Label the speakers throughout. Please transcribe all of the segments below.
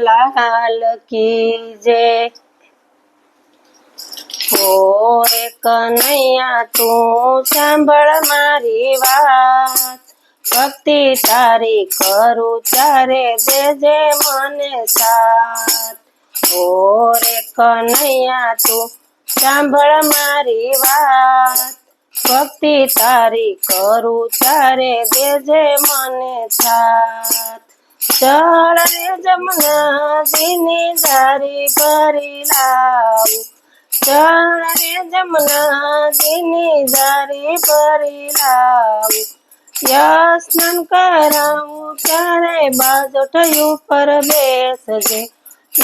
Speaker 1: લાલ કી જય ઓરે કનૈયા, તું સાંભળ મારી વાત. ભક્તિ તારી કરું ત્યારે દેજે મને સાથ. ઓરે કનૈયા, તું સાંભળ મારી વાત. ભક્તિ તારી કરું ત્યારે દેજે મને સાથ. રે જમના દીની ધારી ભરી લાવ. રે જમના દીની ધારી ભરી યસ્નન યસ્નાન કરાવું, ત્યારે બાજોઠ ઉપર બેસજે.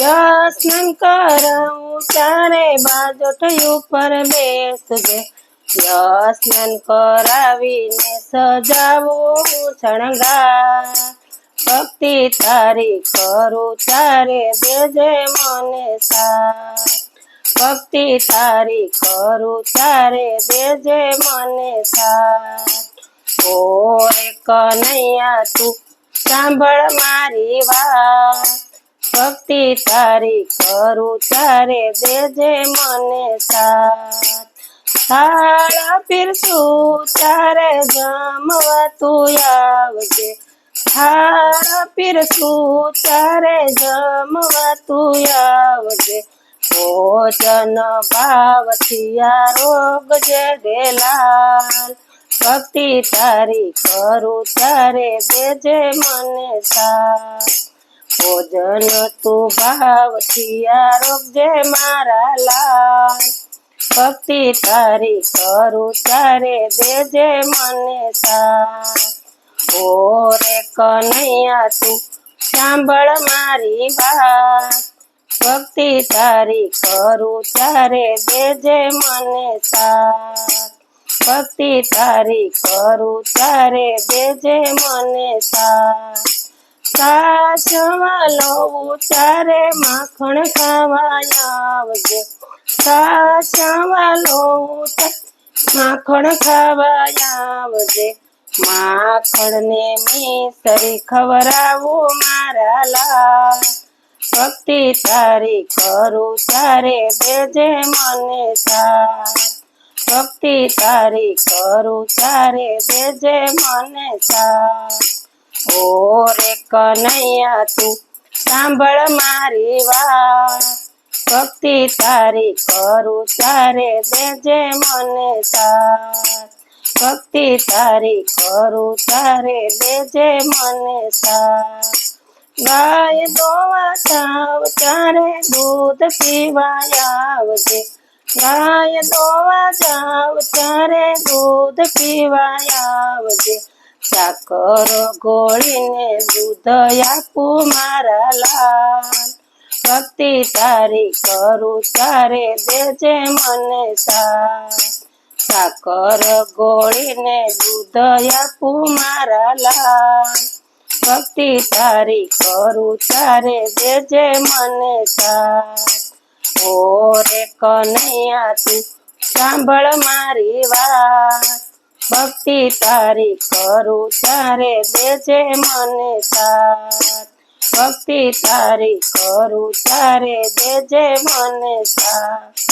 Speaker 1: યસ્નાન કરાવું, ત્યારે બાજોઠ ઉપર બેસજે. યસ્નાન કરાવીને સજાવું શણગાર. ભક્તિ તારી કરું તારે દેજે મને સાથ. ભક્તિ તારી કરું તારે દેજે મને સાથ. ઓરે કનૈયા તું સાંભળ મારી વાત. ભક્તિ તારી કરું તારે દેજે મને સાથ. થાળ પીરસું તારે જમવા તું આવજે. થાળ પીરસું તારે જમવા તું આવજે ભોજન ભાવથી આ રોગ જે દેલાલ ભક્તિ તારી કરું તારે દેજે મને સાર ભોજન તું ભાવથી આરોગ્ય મારા લાલ ભક્તિ તારી કરું તારે દેજે મને સાથ ઓરે કનૈયા, તું સાંભળ મારી વાત. ભક્તિ તારી કરું ત્યારે દેજે મને સાથ. ભક્તિ તારી કરું ત્યારે દેજે મને સાથ. સાસમાં લોવું તારે માખણ ખાવા આવજે. સાસમાં લઉં માખણ ખાવા આવજે. માખણ ને મિસરી ખવડાવું મારા લાલ. ભક્તિ તારી કરું તારે દેજે મને સાથ. ભક્તિ તારી કરું તારે દેજે મને સાથ. રે કનૈયા, તું સાંભળ મારી વાત. ભક્તિ તારી કરું તારે દેજે મને સાથ. ભક્તિ તારી કરું, તારે દેજે મને સાથ ગાય દોવા ચાવ તારે દૂધ પીવા આવજે. ગાય દોવા જાવ તારે દૂધ પીવા આવજે. સાકર ગોળીને દૂધ આપું મારા લાલ ભક્તિ તારી કરું, તારે દેજે મને સાથ સાકર ગોળીને દૂધ આપું મારા લાલ. ભક્તિ તારી કરું તારે દેજે મને સાથ. ઓરે કનૈયા, તું સાંભળ મારી વાત. ભક્તિ તારી કરું તારે દેજે મને સાથ. ભક્તિ તારી કરું તારે દેજે મને સાથ.